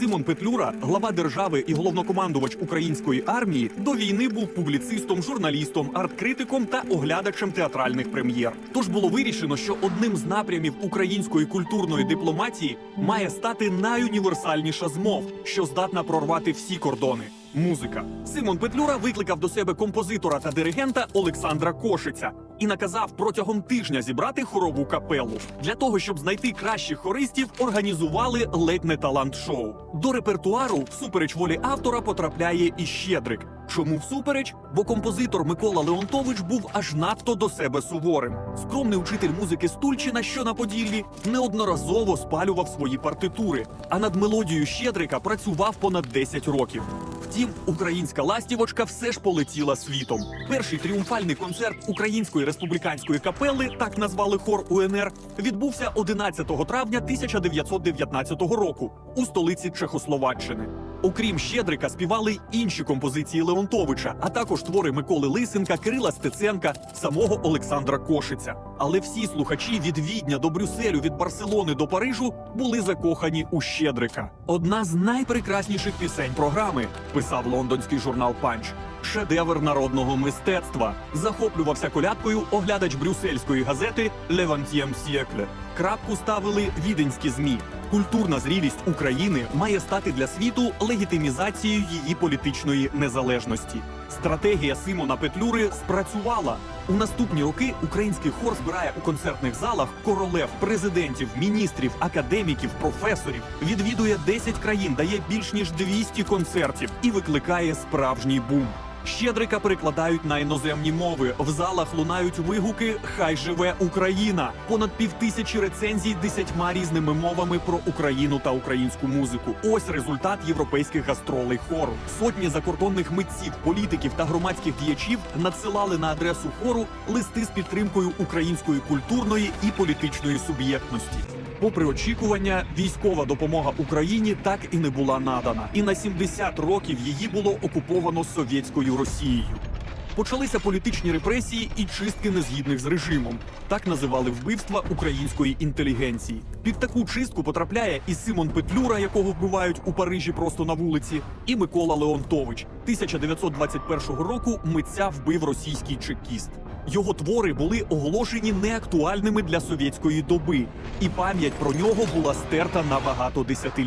Симон Петлюра, глава держави і головнокомандувач української армії, до війни був публіцистом, журналістом, арт-критиком та оглядачем театральних прем'єр. Тож було вирішено, що одним з напрямів української культурної дипломатії має стати найуніверсальніша змов, що здатна прорвати всі кордони. Музика. Симон Петлюра викликав до себе композитора та диригента Олександра Кошиця і наказав протягом тижня зібрати хорову капелу. Для того, щоб знайти кращих хористів, організували ледь не талант-шоу. До репертуару, всупереч волі автора, потрапляє і Щедрик. Чому всупереч? Бо композитор Микола Леонтович був аж надто до себе суворим. Скромний учитель музики Стульчина, що на Поділлі, неодноразово спалював свої партитури, а над мелодією Щедрика працював понад 10 років. Втім, українська ластівочка все ж полетіла світом. Перший тріумфальний концерт Української республіканської капели, так назвали хор УНР, відбувся 11 травня 1919 року у столиці Чехословаччини. Окрім Щедрика, співали інші композиції Леонтовича, а також твори Миколи Лисенка, Кирила Стеценка, самого Олександра Кошиця. Але всі слухачі від Відня до Брюсселю, від Барселони до Парижу були закохані у Щедрика. Одна з найпрекрасніших пісень програми, писав лондонський журнал Панч. Шедевр народного мистецтва захоплювався колядкою оглядач брюссельської газети Левантієм Сєкле. Крапку ставили віденські змі. Культурна зрілість України має стати для світу легітимізацією її політичної незалежності. Стратегія Симона Петлюри спрацювала. У наступні роки український хор збирає у концертних залах королев, президентів, міністрів, академіків, професорів. Відвідує 10 країн, дає більш ніж 200 концертів і викликає справжній бум. Щедрика перекладають на іноземні мови. В залах лунають вигуки Хай живе Україна! Понад півтисячі рецензій десятьма різними мовами про Україну та українську музику. Ось результат європейських гастролей хору. Сотні закордонних митців, політиків та громадських діячів надсилали на адресу хору листи з підтримкою української культурної і політичної суб'єктності. Попри очікування, військова допомога Україні так і не була надана, і на 70 років її було окуповано совєтською Росією. Почалися політичні репресії і чистки незгідних з режимом. Так називали вбивства української інтелігенції. Під таку чистку потрапляє і Симон Петлюра, якого вбивають у Парижі просто на вулиці, і Микола Леонтович. 1921 року митця вбив російський чекіст. Його твори були оголошені неактуальними для совєтської доби, і пам'ять про нього була стерта на багато десятиліть.